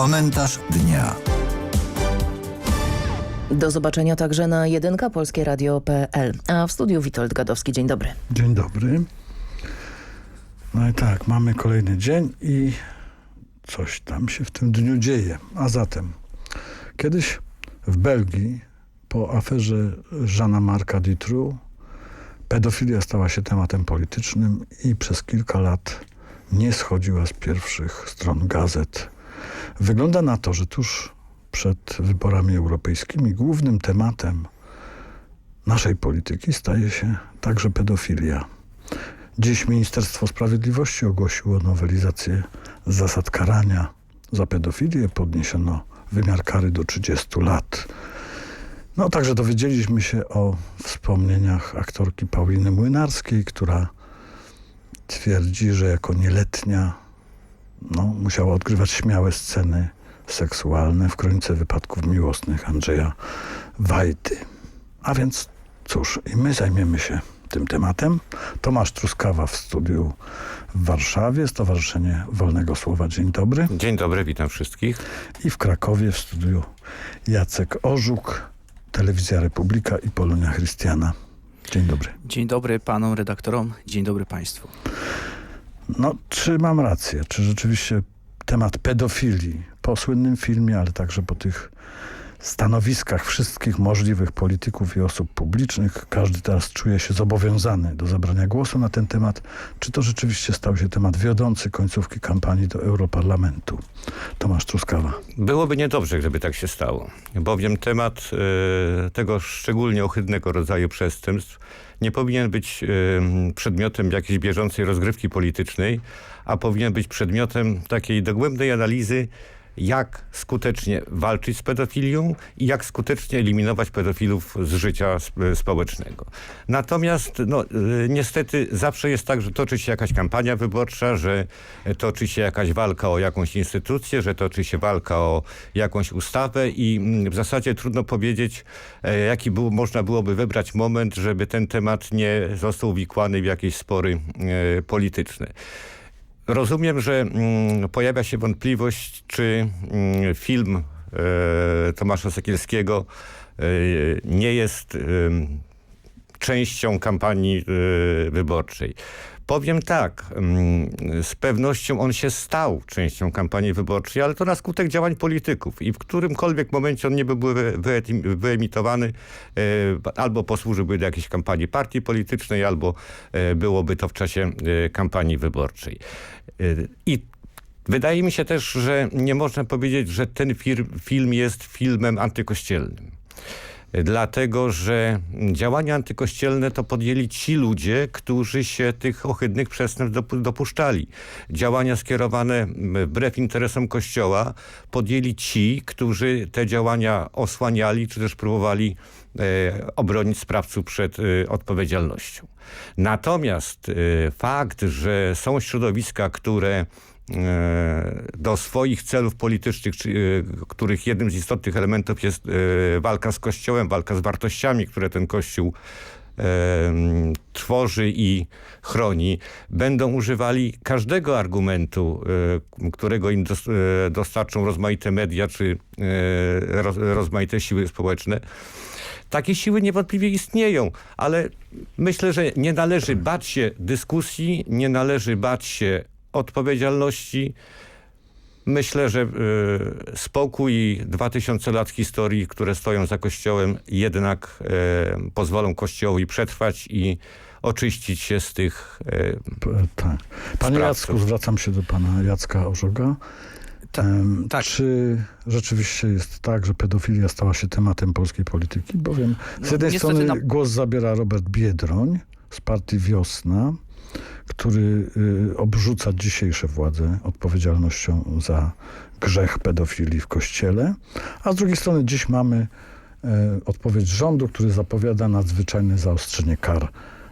Komentarz dnia. Do zobaczenia także na jedynka polskieradio.pl. A w studiu Witold Gadowski. Dzień dobry. Dzień dobry. No i tak, mamy kolejny dzień i coś tam się w tym dniu dzieje. A zatem, kiedyś w Belgii po aferze Żana Marka Dutroux pedofilia stała się tematem politycznym i przez kilka lat nie schodziła z pierwszych stron gazet. Wygląda na to, że tuż przed wyborami europejskimi głównym tematem naszej polityki staje się także pedofilia. Dziś Ministerstwo Sprawiedliwości ogłosiło nowelizację zasad karania za pedofilię. Podniesiono wymiar kary do 30 lat. No także dowiedzieliśmy się o wspomnieniach aktorki Pauliny Młynarskiej, która twierdzi, że jako nieletnia no, musiała odgrywać śmiałe sceny seksualne w kronice wypadków miłosnych Andrzeja Wajdy. A więc cóż, i my zajmiemy się tym tematem. Tomasz Truskawa w studiu w Warszawie, Stowarzyszenie Wolnego Słowa. Dzień dobry. Dzień dobry, witam wszystkich. I w Krakowie w studiu Jacek Orzuk, Telewizja Republika i Polonia Chrystiana. Dzień dobry. Dzień dobry panom redaktorom, dzień dobry państwu. No, czy mam rację? Czy rzeczywiście temat pedofilii po słynnym filmie, ale także po tych stanowiskach wszystkich możliwych polityków i osób publicznych, każdy teraz czuje się zobowiązany do zabrania głosu na ten temat. Czy to rzeczywiście stał się temat wiodący końcówki kampanii do Europarlamentu? Tomasz Truskawa. Byłoby niedobrze, gdyby tak się stało, bowiem temat e, tego szczególnie ohydnego rodzaju przestępstw nie powinien być przedmiotem jakiejś bieżącej rozgrywki politycznej, a powinien być przedmiotem takiej dogłębnej analizy, jak skutecznie walczyć z pedofilią i jak skutecznie eliminować pedofilów z życia sp- społecznego. Natomiast no, y, niestety zawsze jest tak, że toczy się jakaś kampania wyborcza, że toczy się jakaś walka o jakąś instytucję, że toczy się walka o jakąś ustawę i mm, w zasadzie trudno powiedzieć, e, jaki był, można byłoby wybrać moment, żeby ten temat nie został uwikłany w jakieś spory e, polityczne. Rozumiem, że mm, pojawia się wątpliwość, czy mm, film e, Tomasza Sekielskiego e, nie jest e, częścią kampanii e, wyborczej. Powiem tak, mm, z pewnością on się stał częścią kampanii wyborczej, ale to na skutek działań polityków i w którymkolwiek momencie on nie wy- wyetim- wyemitowany, e, albo posłużyłby do jakiejś kampanii partii politycznej, albo e, byłoby to w czasie e, kampanii wyborczej. I wydaje mi się też, że nie można powiedzieć, że ten film jest filmem antykościelnym dlatego że działania antykościelne to podjęli ci ludzie, którzy się tych ohydnych przestępstw dopu- dopuszczali. Działania skierowane wbrew interesom Kościoła podjęli ci, którzy te działania osłaniali, czy też próbowali e, obronić sprawców przed e, odpowiedzialnością. Natomiast e, fakt, że są środowiska, które do swoich celów politycznych, e, których jednym z istotnych elementów jest e, walka z Kościołem, walka z wartościami, które ten Kościół e, tworzy i chroni, będą używali każdego argumentu, e, którego im dos, e, dostarczą rozmaite media czy e, roz, rozmaite siły społeczne. Takie siły niewątpliwie istnieją, ale myślę, że nie należy bać się dyskusji, nie należy bać się odpowiedzialności. Myślę, że y, spokój i 2000 lat historii, które stoją za Kościołem, jednak y, pozwolą Kościołowi przetrwać i oczyścić się z tych... Y, tak. Panie Sprawców. Jacku, zwracam się do pana Jacka Orzoga. Ta, tak. Czy rzeczywiście jest tak, że pedofilia stała się tematem polskiej polityki? Bowiem z No, jednej niestety strony na- głos zabiera Robert Biedroń z partii Wiosna, który y, obrzuca dzisiejsze władze odpowiedzialnością za grzech pedofilii w kościele, a z drugiej strony dziś mamy e, odpowiedź rządu, który zapowiada nadzwyczajne zaostrzenie kar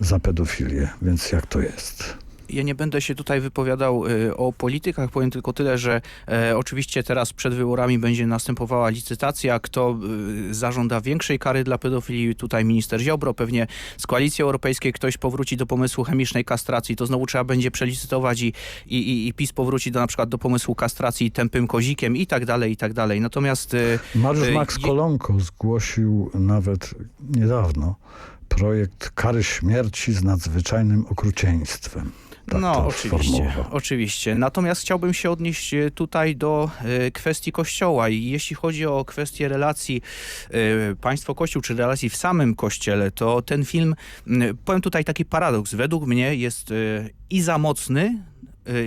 za pedofilię. Więc jak to jest? Ja nie będę się tutaj wypowiadał y, o politykach, powiem tylko tyle, że e, oczywiście teraz przed wyborami będzie następowała licytacja, kto y, zażąda większej kary dla pedofili. Tutaj minister Ziobro, pewnie z Koalicji Europejskiej ktoś powróci do pomysłu chemicznej kastracji, to znowu trzeba będzie przelicytować i, i, i, PiS powróci do na przykład do pomysłu kastracji tępym kozikiem i tak dalej, i tak dalej. Natomiast y, Mariusz Max Kolonko zgłosił nawet niedawno projekt kary śmierci z nadzwyczajnym okrucieństwem. Tak no, oczywiście, oczywiście. Natomiast chciałbym się odnieść e, tutaj do e, kwestii Kościoła i jeśli chodzi o kwestię relacji e, państwo-Kościół, czy relacji w samym Kościele, to ten film, powiem tutaj taki paradoks, według mnie jest i za mocny,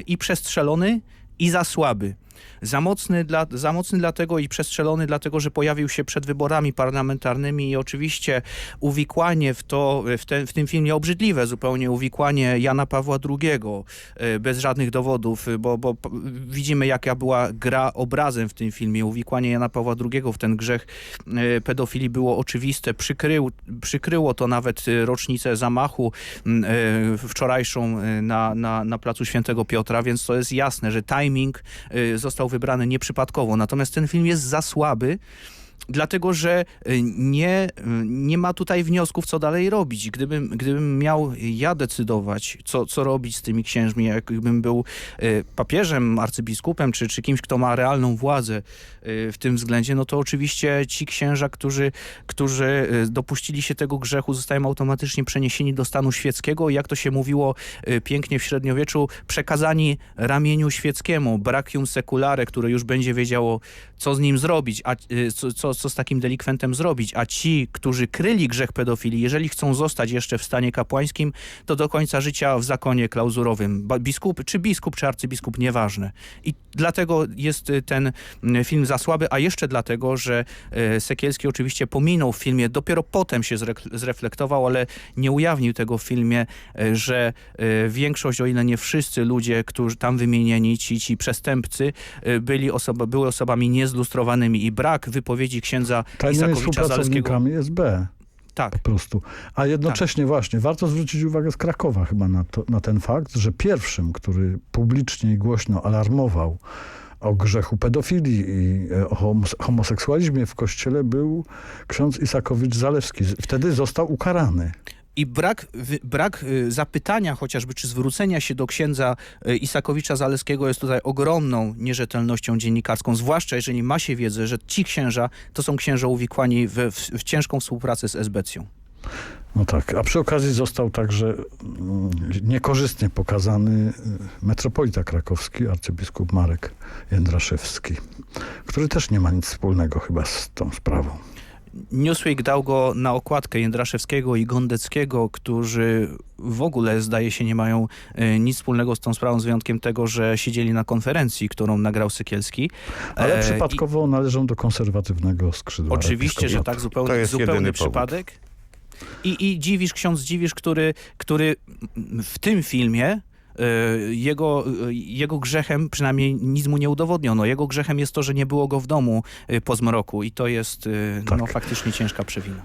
i przestrzelony, i za słaby. Za mocny, dla, za mocny dlatego i przestrzelony dlatego, że pojawił się przed wyborami parlamentarnymi i oczywiście uwikłanie w to, w, te, w tym filmie obrzydliwe zupełnie uwikłanie Jana Pawła II e, bez żadnych dowodów, bo, bo widzimy jaka była gra obrazem w tym filmie. Uwikłanie Jana Pawła II w ten grzech e, pedofilii było oczywiste. Przykrył, przykryło to nawet e, rocznicę zamachu wczorajszą na, na, na placu Świętego Piotra, więc to jest jasne, że timing został wybrany nieprzypadkowo. Natomiast ten film jest za słaby, dlatego że y, nie, y, nie ma tutaj wniosków, co dalej robić. Gdybym, gdybym miał ja decydować, co, co robić z tymi księżmi, jakbym był y, papieżem, arcybiskupem, czy, czy kimś, kto ma realną władzę w tym względzie, no to oczywiście ci księża, którzy, którzy dopuścili się tego grzechu, zostają automatycznie przeniesieni do stanu świeckiego. I jak to się mówiło pięknie w średniowieczu, przekazani ramieniu świeckiemu, brachium seculare, które już będzie wiedziało, co z nim zrobić, a y, co, co, z takim delikwentem zrobić, a ci, którzy kryli grzech pedofilii, jeżeli chcą zostać jeszcze w stanie kapłańskim, to do końca życia w zakonie klauzurowym. Biskup, czy biskup, czy arcybiskup, nieważne. I dlatego jest y, ten mm, film za słaby, a jeszcze dlatego, że e, Sekielski oczywiście pominął w filmie, dopiero potem się zreflektował, ale nie ujawnił tego w filmie, że większość, o ile nie wszyscy ludzie, którzy tam wymienieni, ci, ci przestępcy, byli osoba, były osobami niezlustrowanymi i brak wypowiedzi księdza Tajnymi Isakowicza Zaleskiego. współpracownikami SB Tak, po prostu. A jednocześnie właśnie warto zwrócić uwagę z Krakowa chyba na, to, na ten fakt, że pierwszym, który publicznie i głośno alarmował o grzechu pedofilii i e, o homos- homoseksualizmie w kościele był ksiądz Isakowicz Zalewski. Wtedy został ukarany. I brak, brak y, zapytania chociażby, czy zwrócenia się do księdza y, Isakowicza Zaleskiego jest tutaj ogromną nierzetelnością dziennikarską, zwłaszcza jeżeli ma się wiedzę, że ci księża to są księża uwikłani w, w, w ciężką współpracę z esbecją. No tak, a przy okazji został także mm, niekorzystnie pokazany y, metropolita krakowski, arcybiskup Marek Jędraszewski, który też nie ma nic wspólnego chyba z tą sprawą. Newsweek dał go na okładkę Jędraszewskiego i Gondeckiego, którzy w ogóle zdaje się nie mają y, nic wspólnego z tą sprawą, z wyjątkiem tego, że siedzieli na konferencji, którą nagrał Sykielski. Ale E, i- przypadkowo należą do konserwatywnego skrzydła. Oczywiście, że tak, zupełnie, To jest zupełny przypadek. I, I dziwisz, ksiądz dziwisz, który, który w tym filmie jego, y, jego grzechem, przynajmniej nic mu nie udowodniono, jego grzechem jest to, że nie było go w domu y, po zmroku i to jest y, Tak. no, faktycznie ciężka przewina.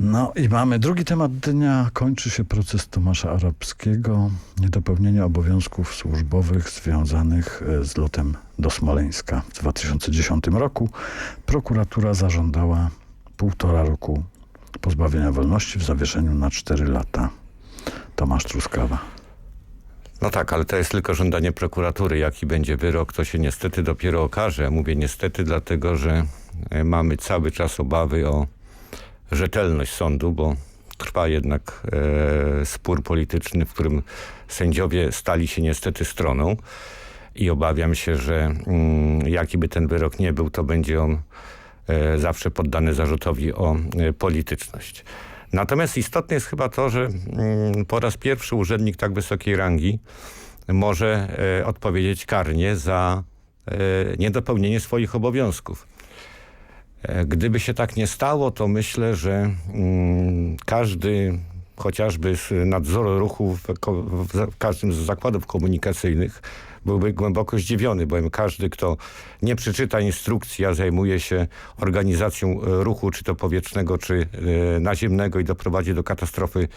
No i mamy drugi temat dnia. Kończy się proces Tomasza Arabskiego. Niedopełnienie obowiązków służbowych związanych z lotem do Smoleńska w 2010 roku. Prokuratura zażądała półtora roku pozbawienia wolności w zawieszeniu na 4 lata. Tomasz Truskawa. No tak, ale to jest tylko żądanie prokuratury. Jaki będzie wyrok, to się niestety dopiero okaże. Mówię niestety, dlatego że e, mamy cały czas obawy o rzetelność sądu, bo trwa jednak e, spór polityczny, w którym sędziowie stali się niestety stroną i obawiam się, że mm, jaki by ten wyrok nie był, to będzie on e, zawsze poddany zarzutowi o e, polityczność. Natomiast istotne jest chyba to, że mm, po raz pierwszy urzędnik tak wysokiej rangi może e, odpowiedzieć karnie za e, niedopełnienie swoich obowiązków. E, Gdyby się tak nie stało, to myślę, że mm, każdy chociażby z nadzoru ruchu w, w każdym z zakładów komunikacyjnych, byłby głęboko zdziwiony, bowiem każdy, kto nie przeczyta instrukcji, a zajmuje się organizacją e, ruchu, czy to powietrznego, czy e, naziemnego i doprowadzi do katastrofy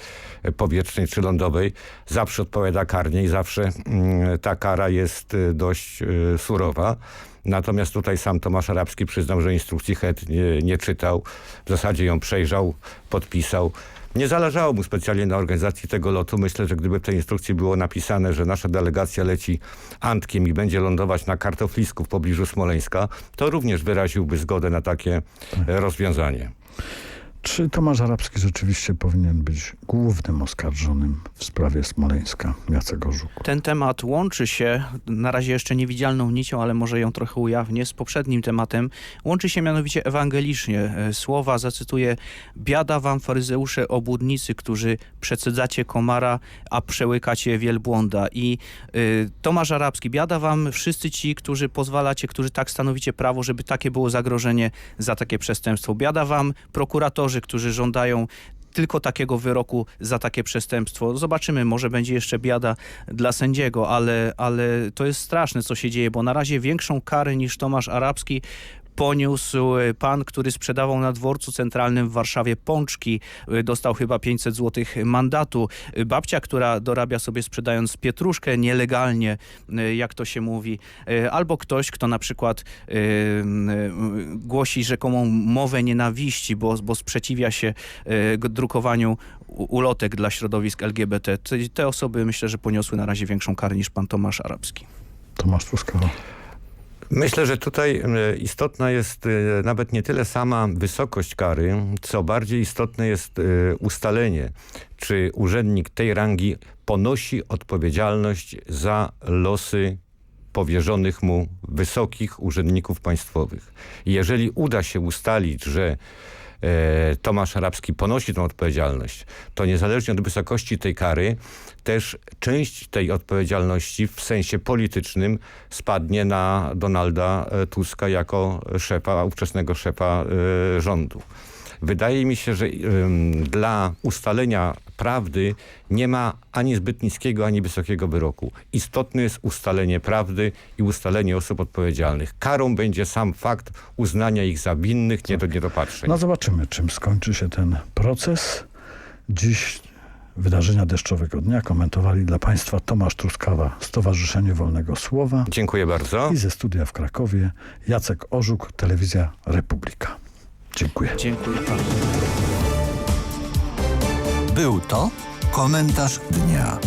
e, powietrznej czy lądowej, zawsze odpowiada karnie i zawsze mm, ta kara jest dość surowa. Natomiast tutaj sam Tomasz Arabski przyznał, że instrukcji HED nie, nie czytał. W zasadzie ją przejrzał, podpisał. Nie zależało mu specjalnie na organizacji tego lotu. Myślę, że gdyby w tej instrukcji było napisane, że nasza delegacja leci Antkiem i będzie lądować na Kartoflisku w pobliżu Smoleńska, to również wyraziłby zgodę na takie rozwiązanie. Czy Tomasz Arabski rzeczywiście powinien być głównym oskarżonym w sprawie Smoleńska, Jacek Orzuk? Ten temat łączy się, na razie jeszcze niewidzialną nicią, ale może ją trochę ujawnię, z poprzednim tematem. Łączy się mianowicie ewangelicznie. E, Słowa, zacytuję, biada wam faryzeusze obłudnicy, którzy przecedzacie komara, a przełykacie wielbłąda. I y, Tomasz Arabski, biada wam wszyscy ci, którzy pozwalacie, którzy tak stanowicie prawo, żeby takie było zagrożenie za takie przestępstwo. Biada wam prokuratorzy, którzy żądają tylko takiego wyroku za takie przestępstwo. Zobaczymy, może będzie jeszcze biada dla sędziego, ale, ale to jest straszne, co się dzieje, bo na razie większą karę niż Tomasz Arabski poniósł e, pan, który sprzedawał na dworcu centralnym w Warszawie pączki. E, Dostał chyba 500 zł mandatu. E, Babcia, która dorabia sobie sprzedając pietruszkę nielegalnie, jak to się mówi. Albo ktoś, kto na przykład głosi rzekomą mowę nienawiści, bo, bo sprzeciwia się drukowaniu ulotek dla środowisk LGBT. Te, osoby myślę, że poniosły na razie większą karę niż pan Tomasz Arabski. Tomasz Truskawa. Myślę, że tutaj e, istotna jest e, nawet nie tyle sama wysokość kary, co bardziej istotne jest e, ustalenie, czy urzędnik tej rangi ponosi odpowiedzialność za losy powierzonych mu wysokich urzędników państwowych. Jeżeli uda się ustalić, że Tomasz Arabski ponosi tę odpowiedzialność, to niezależnie od wysokości tej kary, też część tej odpowiedzialności w sensie politycznym spadnie na Donalda e, Tuska jako szefa, ówczesnego szefa e, rządu. Wydaje mi się, że dla ustalenia prawdy nie ma ani zbyt niskiego, ani wysokiego wyroku. Istotne jest ustalenie prawdy i ustalenie osób odpowiedzialnych. Karą będzie sam fakt uznania ich za winnych, nie do niedopatrzeń. No zobaczymy, czym skończy się ten proces. Dziś wydarzenia deszczowego dnia komentowali dla Państwa Tomasz Truskawa, Stowarzyszenie Wolnego Słowa Dziękuję bardzo. i ze studia w Krakowie Jacek Orzuk, Telewizja Republika. Dziękuję. Dziękuję panu. Był to komentarz dnia.